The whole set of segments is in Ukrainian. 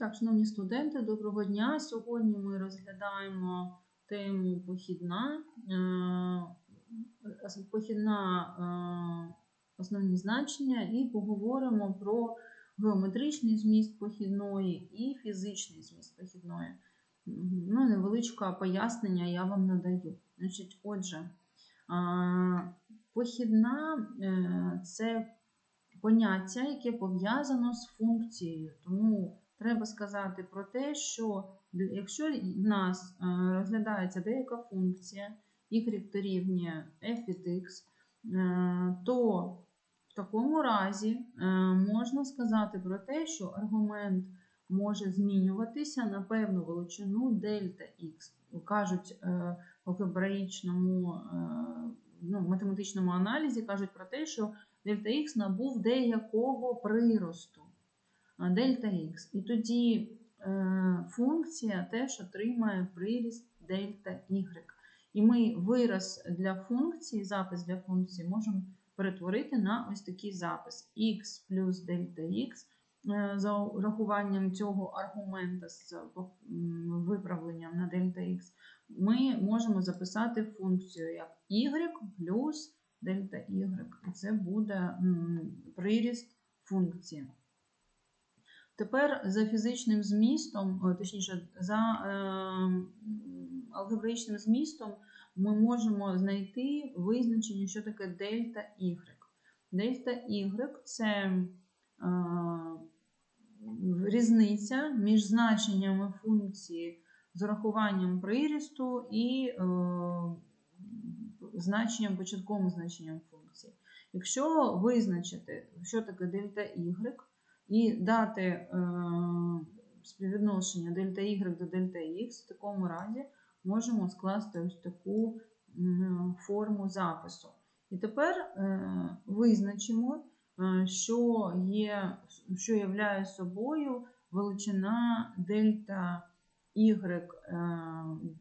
Так, шановні студенти, доброго дня. Сьогодні ми розглядаємо тему похідна. Е, Похідна е, основні значення і поговоримо про геометричний зміст похідної і фізичний зміст похідної. Ну, невеличке пояснення я вам надаю. Значить, отже, похідна е, це поняття, яке пов'язано з функцією. Тому треба сказати про те, що якщо в нас е, розглядається деяка функція y дорівнює f від x, е, то в такому разі е, можна сказати про те, що аргумент може змінюватися на певну величину дельта x. Кажуть в алгебраїчному, ну, математичному аналізі кажуть про те, що дельта х набув деякого приросту дельта х. І тоді е, функція теж отримає приріст дельта y. І ми вираз для функції, запис для функції можемо перетворити на ось такий запис x плюс дельта х. Е, За урахуванням цього аргумента з виправленням на дельта х, ми можемо записати функцію як y плюс дельта y. І це буде приріст функції. Тепер за фізичним змістом, точніше, за е, алгебраїчним змістом ми можемо знайти визначення, що таке дельта y. Дельта y це е, різниця між значеннями функції з урахуванням прирісту і е, значенням, початковим значенням функції. Якщо визначити, що таке дельта y, і дати е, співвідношення дельта y до дельта x, в такому разі можемо скласти ось таку форму запису. І тепер е, визначимо, е, що є, що являє собою величина дельта y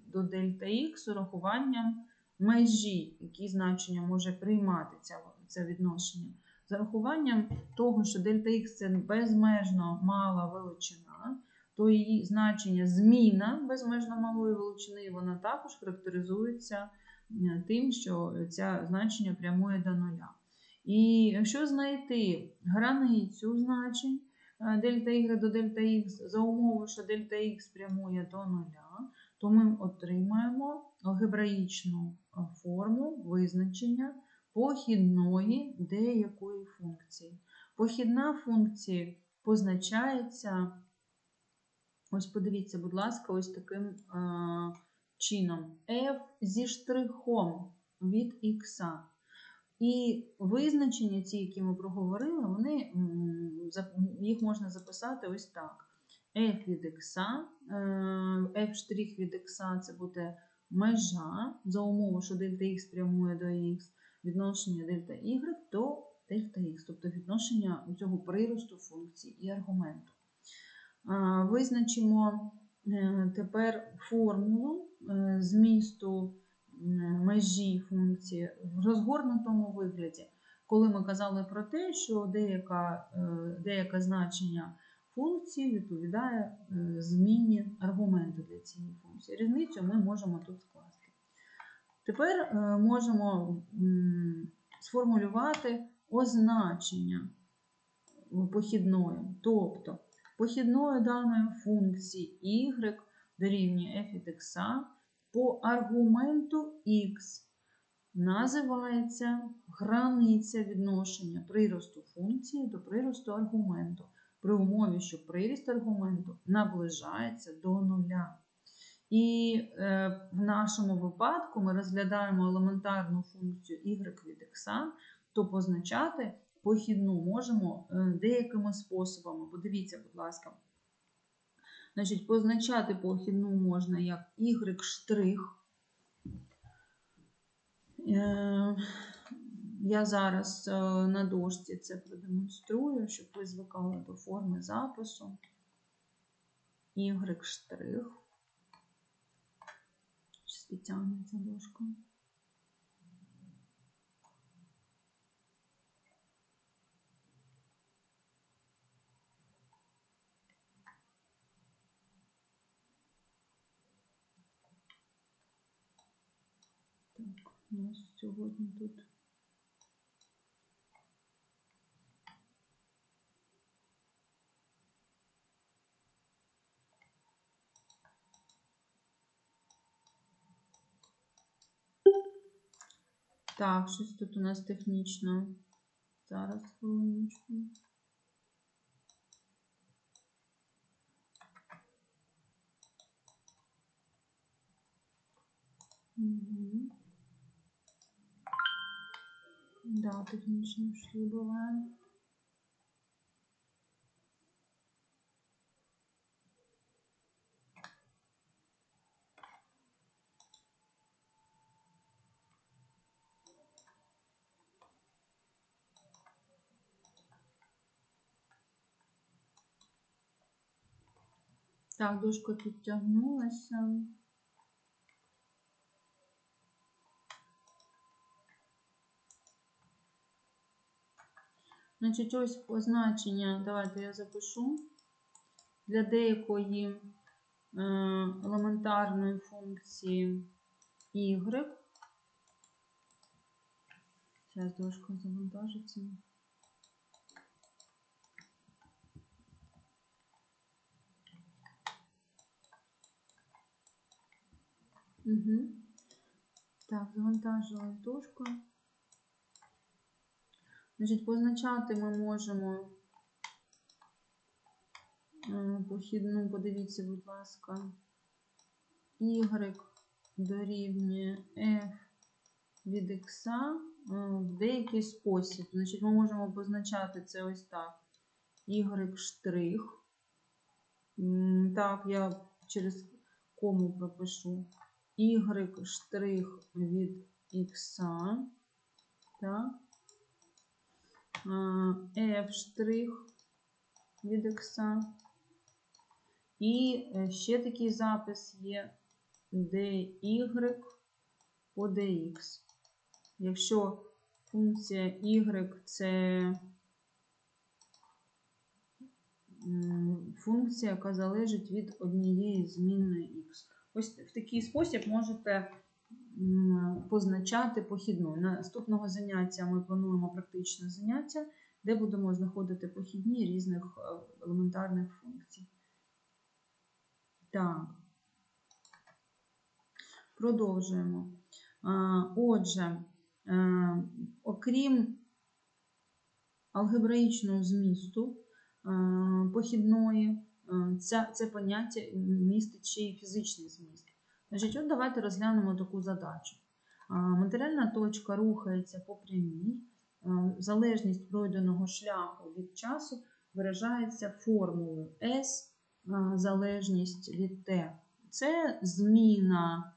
до дельта x з урахуванням межі, які значення може приймати це відношення. З урахуванням того, що дельта х це безмежно мала величина, то її значення зміна безмежно малої величини, вона також характеризується е, тим, що це значення прямує до нуля. І якщо знайти границю значень е, дельта y до дельта х за умови, що дельта х прямує до нуля, то ми отримаємо алгебраїчну е, форму визначення похідної деякої функції. Похідна функція позначається, ось подивіться, будь ласка, ось таким е, чином. f зі штрихом від x. І визначення, ці, які ми проговорили, вони, їх можна записати ось так. f від x, е, f' від x це буде межа за умови, що дельта x прямує до x, відношення дельта y до дельта x, тобто відношення цього приросту функції і аргументу. Визначимо е, тепер формулу е, змісту межі функції в розгорнутому вигляді, коли ми казали про те, що деяка, е, деяке значення функції відповідає зміні аргументу для цієї функції. Різницю ми можемо тут скласти. Тепер е, можемо сформулювати означення похідної. Тобто похідною даної функції y дорівнює f від x по аргументу x називається границя відношення приросту функції до приросту аргументу при умові, що приріст аргументу наближається до нуля. І е, в нашому випадку ми розглядаємо елементарну функцію y від x, то позначати похідну можемо е, деякими способами. Подивіться, будь ласка. Значить, позначати похідну можна як y. Е, я зараз на дошці це продемонструю, щоб ви звикали до форми запису. Y і тягнеться ложкою. Так, у нас сьогодні тут Так, щось тут у нас технічно. Зараз хвилиночку. Угу. Да, технічно буває. Так, дошка підтягнулася. Значить, ось позначення, давайте я запишу. Для деякої е, елементарної функції y. Зараз дошка завантажиться. Угу. Так, завантажилась дошка. Значить, позначати ми можемо е, похідну, подивіться, будь ласка, y дорівнює f від x е, в деякий спосіб. Значить, ми можемо позначати це ось так. y штрих. Так, я через кому пропишу. Y штрих від. Так. F штрих від x. І е, ще такий запис є dy по dx. Якщо функція y це функція, яка залежить від однієї змінної x. Ось в такий спосіб можете позначати похідну. Наступного заняття ми плануємо практичне заняття, де будемо знаходити похідні різних е, елементарних функцій. Так, продовжуємо. Отже, е, окрім алгебраїчного змісту е, похідної, ця, це поняття містить ще й фізичний зміст. Значить, от давайте розглянемо таку задачу. Матеріальна точка рухається по прямій. Залежність пройденого шляху від часу виражається формулою S залежність від T. Це зміна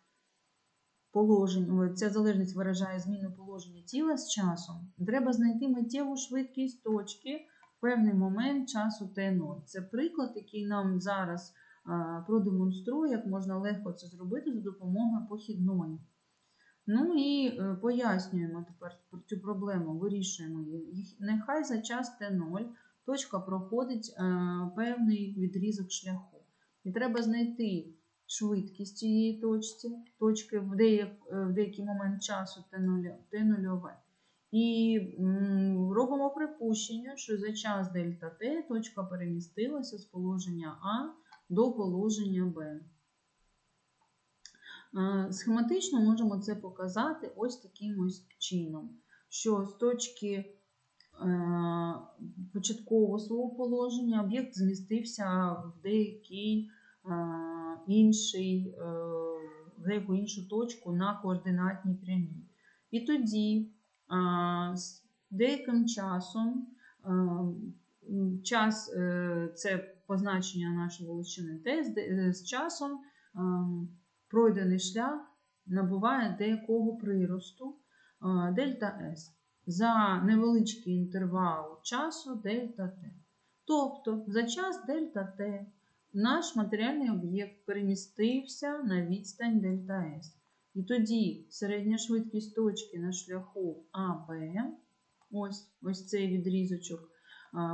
положення, ця залежність виражає зміну положення тіла з часом. Треба знайти миттєву швидкість точки певний момент часу T0. Це приклад, який нам зараз а, продемонструю, як можна легко це зробити за допомогою похідної. Ну і е, пояснюємо тепер цю проблему, вирішуємо її. Нехай за час Т0 точка проходить е, певний відрізок шляху. І треба знайти швидкість цієї точки, точки е, в деякий момент часу Т0, Т0. І робимо припущення, що за час дельта Т точка перемістилася з положення А до положення Б. Е, Схематично можемо це показати ось таким ось чином, що з точки е, початкового свого положення об'єкт змістився в деякий е, інший, в деяку іншу точку на координатній прямій. І тоді з деяким часом час це позначення нашої величини Т, з часом пройдений шлях набуває деякого приросту дельта С за невеличкий інтервал часу дельта Т. Тобто за час дельта Т наш матеріальний об'єкт перемістився на відстань дельта С. І тоді середня швидкість точки на шляху АБ, ось ось цей відрізочок,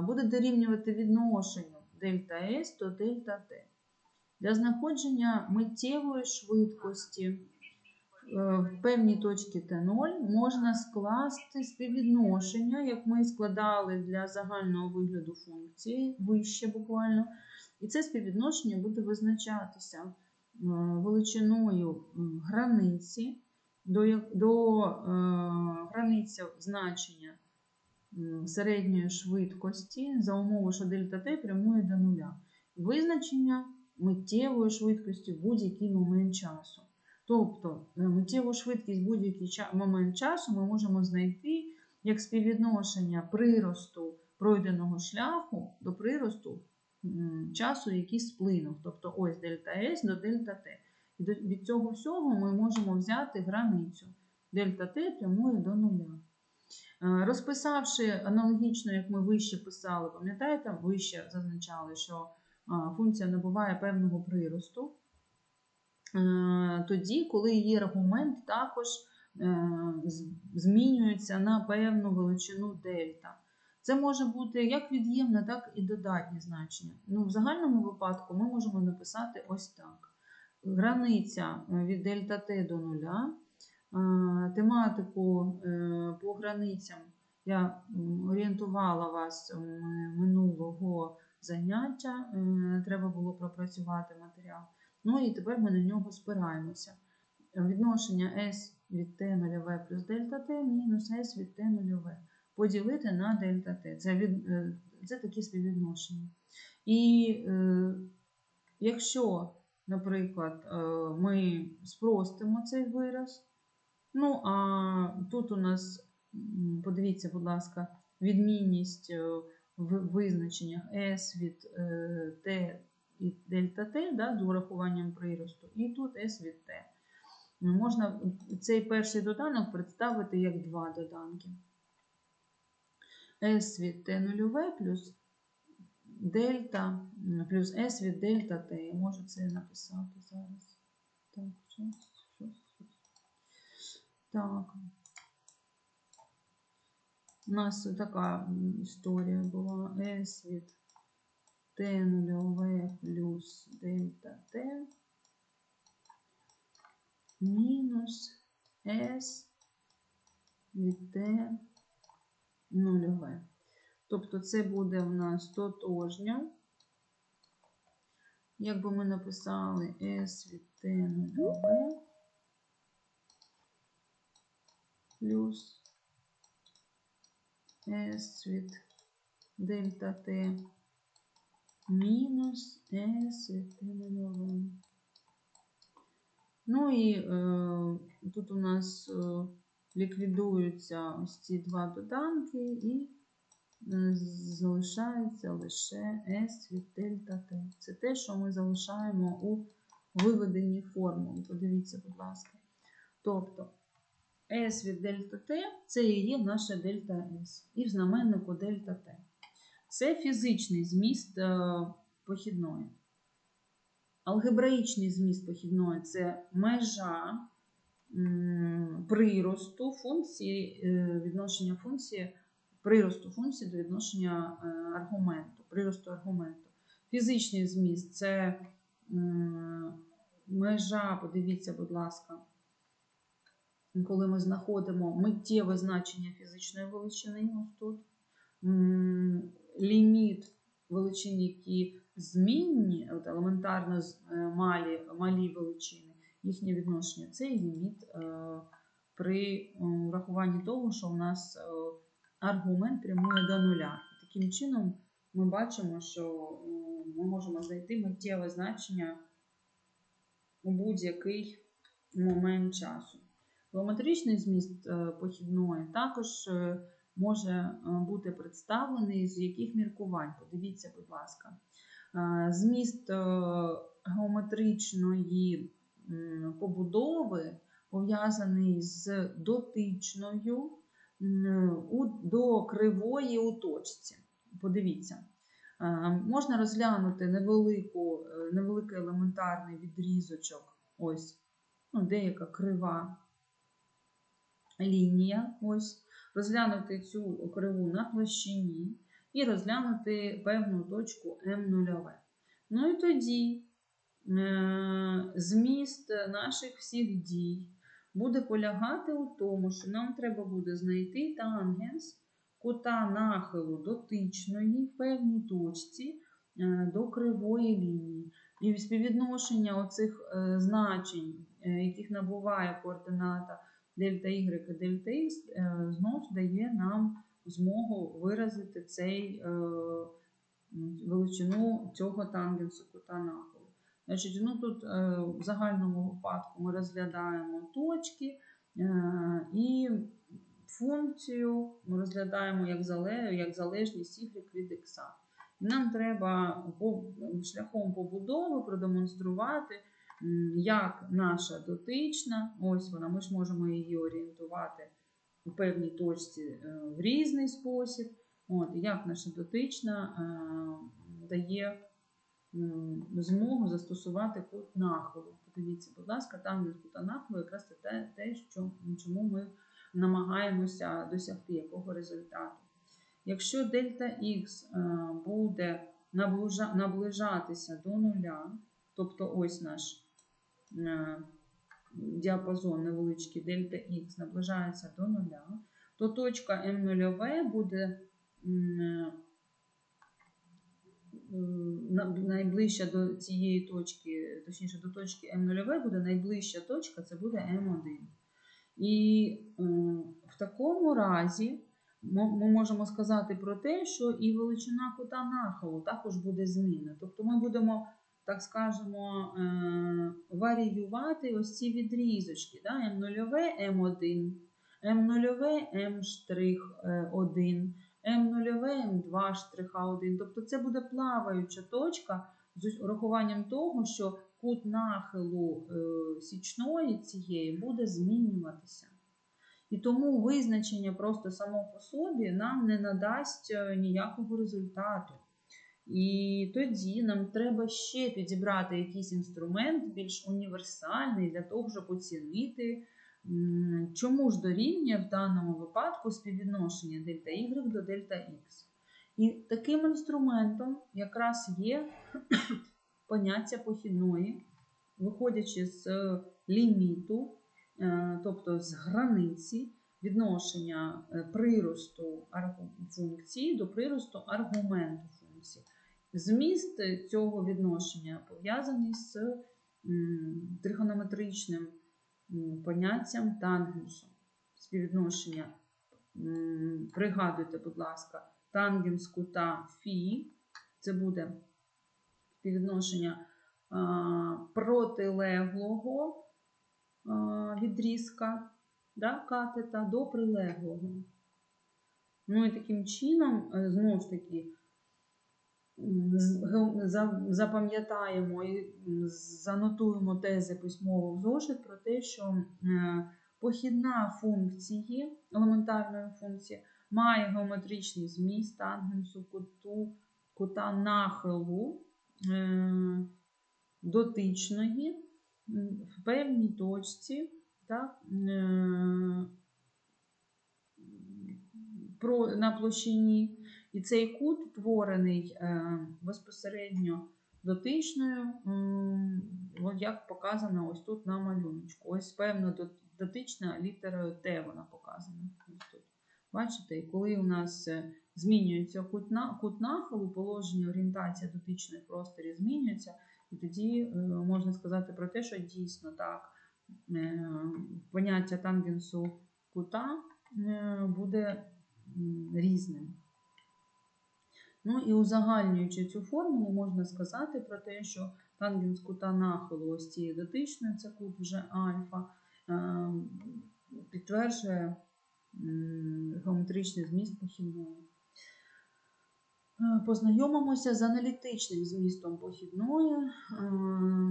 буде дорівнювати відношенню дельта С до дельта Т. Для знаходження миттєвої швидкості в певній точці Т0 можна скласти співвідношення, як ми складали для загального вигляду функції, вище буквально. І це співвідношення буде визначатися е, величиною границі до, до е, границі значення середньої швидкості за умови, що дельта Т прямує до нуля. Визначення миттєвої швидкості в будь-який момент часу. Тобто е, миттєву швидкість будь-який момент часу ми можемо знайти як співвідношення приросту пройденого шляху до приросту часу, який сплинув. Тобто ось дельта S до дельта T. І від цього всього ми можемо взяти границю. Дельта T прямує до нуля. Е, Розписавши аналогічно, як ми вище писали, пам'ятаєте, вище зазначали, що функція набуває певного приросту. Е, Тоді, коли її аргумент також е, змінюється на певну величину дельта. Це може бути як від'ємне, так і додатнє значення. Ну, в загальному випадку ми можемо написати ось так: границя е, від дельта Т до нуля. Е, Тематику е, по границям я орієнтувала вас минулого заняття. Треба було пропрацювати матеріал. Ну і тепер ми на нього спираємося. Відношення S від T нульове плюс дельта T мінус S від T нульове. Поділити на дельта T. Це, від, е, це такі співвідношення. І е, якщо, наприклад, е, ми спростимо цей вираз, ну а тут у нас, подивіться, будь ласка, відмінність е, в визначеннях S від е, T і дельта T да, з урахуванням приросту, і тут S від T. Можна цей перший доданок представити як два доданки. S від T нульове плюс дельта плюс S від дельта T. Я можу це написати зараз. Так, щось, щось. Так. У нас така історія була S від T нульове плюс дельта T мінус S від T нульове. Тобто це буде в нас тотожня. Як би ми написали S від T нульове плюс S від дельта T мінус S від T нульове. Ну і е, тут у нас е, ліквідуються ось ці два доданки і е, залишається лише S від дельта T. Це те, що ми залишаємо у виведенні формули. Подивіться, будь ласка. Тобто S від дельта T це і є наша дельта S. І в знаменнику дельта T. Це фізичний зміст е, похідної. Алгебраїчний зміст похідної це межа приросту функції, е, відношення функції, приросту функції до відношення е, аргументу, приросту аргументу. Фізичний зміст це межа, подивіться, будь ласка, коли ми знаходимо миттєве значення фізичної величини, ось тут, ліміт величин, які змінні, от елементарно е, малі, малі величини, їхнє відношення це ліміт е, при е, врахуванні того, що в нас е, аргумент прямує до нуля. Таким чином, ми бачимо, що ми можемо знайти миттєве значення у будь-який момент часу. Геометричний зміст похідної також може бути представлений з яких міркувань. Подивіться, будь ласка. Зміст геометричної побудови пов'язаний з дотичною до кривої у точці. Подивіться. Е, Можна розглянути невелику, е, невеликий елементарний відрізочок, ось, ну, деяка крива лінія, ось, розглянути цю криву на площині і розглянути певну точку М0. Ну і тоді е, зміст наших всіх дій буде полягати у тому, що нам треба буде знайти тангенс кута нахилу дотичної в певній точці е, до кривої лінії. І співвідношення оцих е, значень, е, яких набуває координата дельта y і дельта x, е, знов дає нам змогу виразити цей е, величину цього тангенсу кута нахилу. Значить, ну тут е, в загальному випадку ми розглядаємо точки е, і функцію ми розглядаємо як, як залежність y від x. Нам треба шляхом побудови продемонструвати, як наша дотична, ось вона, ми ж можемо її орієнтувати у певній точці е, в різний спосіб. От, як наша дотична дає змогу застосувати кут нахилу. Подивіться, будь ласка, там кута нахилу якраз це те, те що, чому ми намагаємося досягти якого результату. Якщо дельта Х е, буде наближатися до нуля, тобто ось наш е, діапазон невеличкий дельта Х наближається до нуля, то точка М0В буде найближча до цієї точки, точніше до точки М0 буде найближча точка, це буде М1. І е, в такому разі ми можемо сказати про те, що і величина кута нахилу також буде змінна. Тобто ми будемо, так скажемо, е, варіювати ось ці відрізочки. Да? М0, М1, М0, М'1, М0, М2 штриха 1. Тобто це буде плаваюча точка з урахуванням того, що кут нахилу е, січної цієї буде змінюватися. І тому визначення просто само по собі нам не надасть е, ніякого результату. І тоді нам треба ще підібрати якийсь інструмент більш універсальний для того, щоб оцінити, чому ж дорівнює в даному випадку співвідношення дельта Y до дельта X. І таким інструментом якраз є поняття похідної, виходячи з е, ліміту, е, тобто з границі відношення е, приросту функції до приросту аргументу функції. Зміст цього відношення пов'язаний з тригонометричним поняттям тангенсу. Співвідношення, пригадуйте, будь ласка, тангенс кута фі, це буде співвідношення протилеглого відрізка да, катета до прилеглого. Ну і таким чином, е, знову ж таки, запам'ятаємо і занотуємо тези письмово в зошит про те, що е, похідна функції, елементарної функції, має геометричний зміст тангенсу куту, кута нахилу е, дотичної в певній точці, так, е, на площині. І цей кут утворений е, безпосередньо дотичною, як показано ось тут на малюночку. Ось певно дотична літерою Т вона показана. Бачите, і коли у нас е, змінюється кут, на, нахилу, положення орієнтація дотичної просторі змінюється, і тоді е, можна сказати про те, що дійсно так поняття тангенсу кута буде різним. Ну і узагальнюючи цю формулу, можна сказати про те, що тангенс кута нахилу ось цієї дотичної, це кут вже альфа, е, підтверджує геометричний зміст похідної. Е, Познайомимося з аналітичним змістом похідної. Е,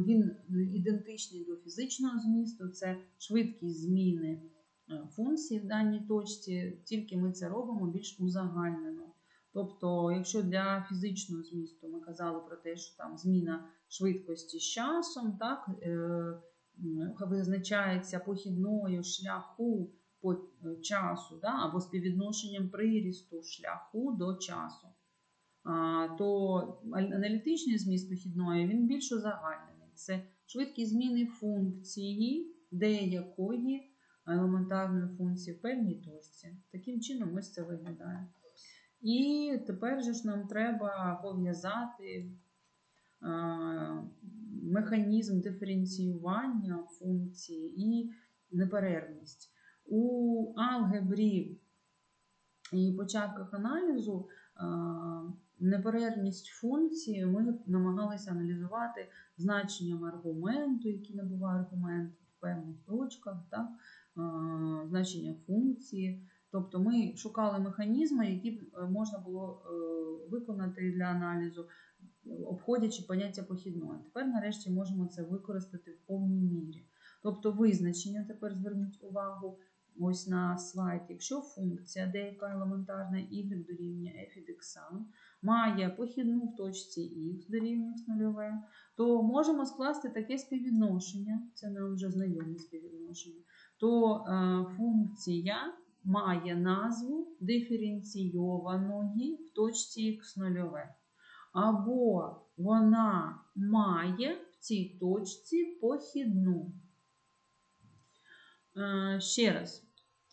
Він ідентичний до фізичного змісту, це швидкість зміни е, функції в даній точці, тільки ми це робимо більш узагальнено. Тобто, якщо для фізичного змісту ми казали про те, що там зміна швидкості з часом, так, е, визначається похідною шляху по е, часу, да, або співвідношенням прирісту шляху до часу, то аналітичний зміст похідної він більш узагальнений. Це швидкість зміни функції деякої елементарної функції в певній точці. Таким чином ось це виглядає. І тепер же ж нам треба пов'язати механізм диференціювання функції і неперервність. У алгебрі і початках аналізу неперервність функції ми намагалися аналізувати значенням аргументу, який набуває аргумент в певних точках, так? значення функції. Тобто ми шукали механізми, які б е, можна було е, виконати для аналізу, обходячи поняття похідної. Тепер, нарешті, можемо це використати в повній мірі. Тобто визначення, тепер зверніть увагу, ось на слайд, якщо функція деяка елементарна y дорівнює f від x має похідну в точці x дорівнює нульове, то можемо скласти таке співвідношення, це нам вже знайоме співвідношення, то е, функція має назву диференційованої в точці х нульове. Або вона має в цій точці похідну. Е, Ще раз,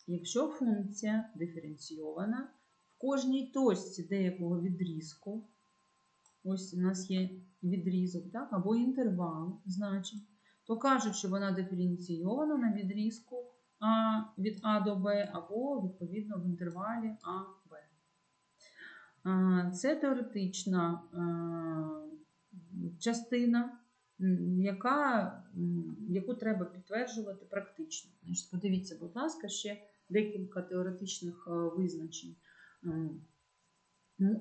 якщо функція диференційована в кожній точці деякого відрізку, ось у нас є відрізок, так, або інтервал значень, то кажуть, що вона диференційована на відрізку а від А до Б, або, відповідно, в інтервалі А, Б. Це теоретична частина, яка, яку треба підтверджувати практично. Значить, Подивіться, будь ласка, ще декілька теоретичних визначень.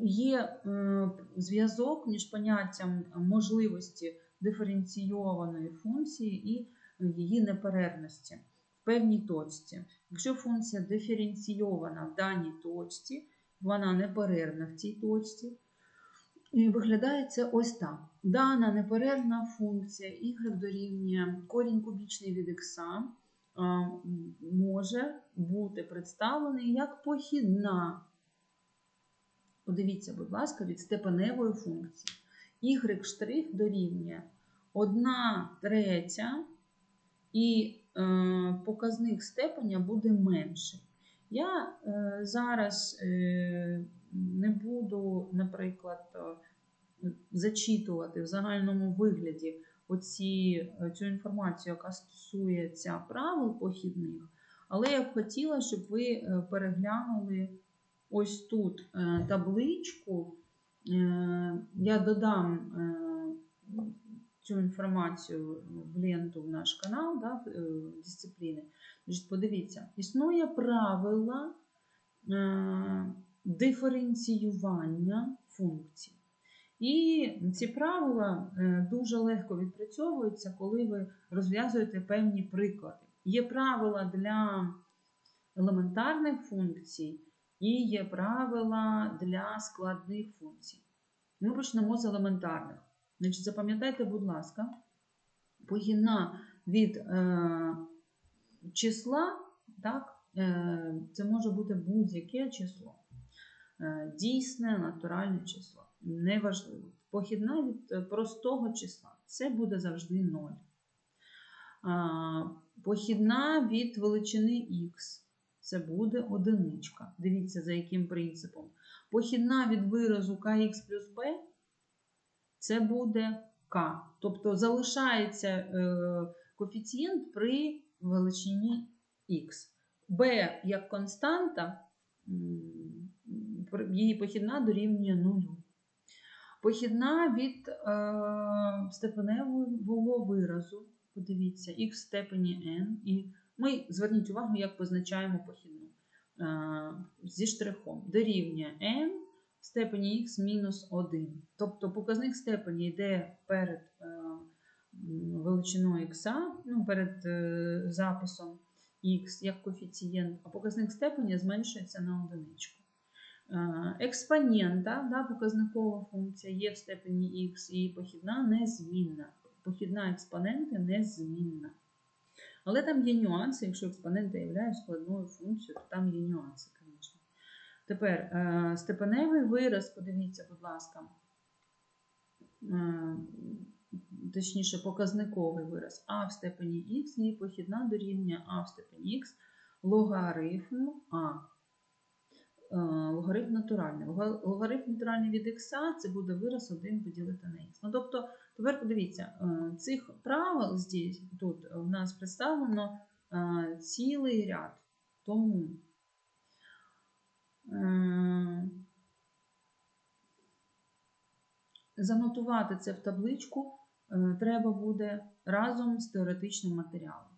Є е, зв'язок між поняттям можливості диференційованої функції і її неперервності певній точці. Якщо функція диференційована в даній точці, вона неперервна в цій точці. І виглядає це ось так. Дана неперервна функція y дорівнює корінь кубічний від x може бути представлений як похідна. Подивіться, будь ласка, від степеневої функції. y' дорівнює 1 третя і показник степеня буде менший. Я е, зараз е, не буду, наприклад, е, зачитувати в загальному вигляді оці, е, цю інформацію, яка стосується правил похідних, але я б хотіла, щоб ви е, переглянули ось тут табличку. Я додам цю інформацію в ленту в наш канал да, дисципліни. Значить, Подивіться, існує правила диференціювання функцій. І ці правила е, дуже легко відпрацьовуються, коли ви розв'язуєте певні приклади. Є правила для елементарних функцій і є правила для складних функцій. Ми почнемо з елементарних. Значить, Запам'ятайте, будь ласка, погінна від е, числа, так, е, це може бути будь-яке число. Е, дійсне натуральне число. Неважливо. Похідна від е, простого числа. Це буде завжди 0. Похідна від величини х. Це буде одиничка. Дивіться, за яким принципом. Похідна від виразу kx плюс b це буде k. Тобто залишається е, коефіцієнт при величині х. b як константа її похідна дорівнює нулю. Похідна від е, степеневого виразу, подивіться, х в степені n. І ми зверніть увагу, як позначаємо похідну е, зі штрихом. Дорівнює n степені х мінус 1. Тобто показник степені йде перед е, величиною х, ну, перед е, записом х як коефіцієнт, а показник степені зменшується на одиничку. Е, експонента, да, показникова функція є в степені х і похідна незмінна. Похідна експонента незмінна. Але там є нюанси, якщо експонента є складною функцією, то там є нюанси. Тепер е, степеневий вираз, подивіться, будь ласка, е, точніше, показниковий вираз а в степені х, її похідна дорівнює а в степені х, логарифм а. Е, Логарифм натуральний. Логарифм натуральний від х це буде вираз 1 поділити на х. Ну, тобто, тепер подивіться, цих правил тут в нас представлено цілий ряд. Тому занотувати це в табличку е, треба буде разом з теоретичним матеріалом.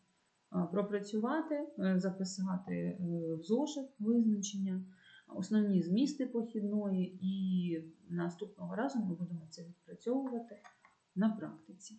Е, Пропрацювати, е, записати в зошит визначення, основні змісти похідної, і наступного разу ми будемо це відпрацьовувати на практиці.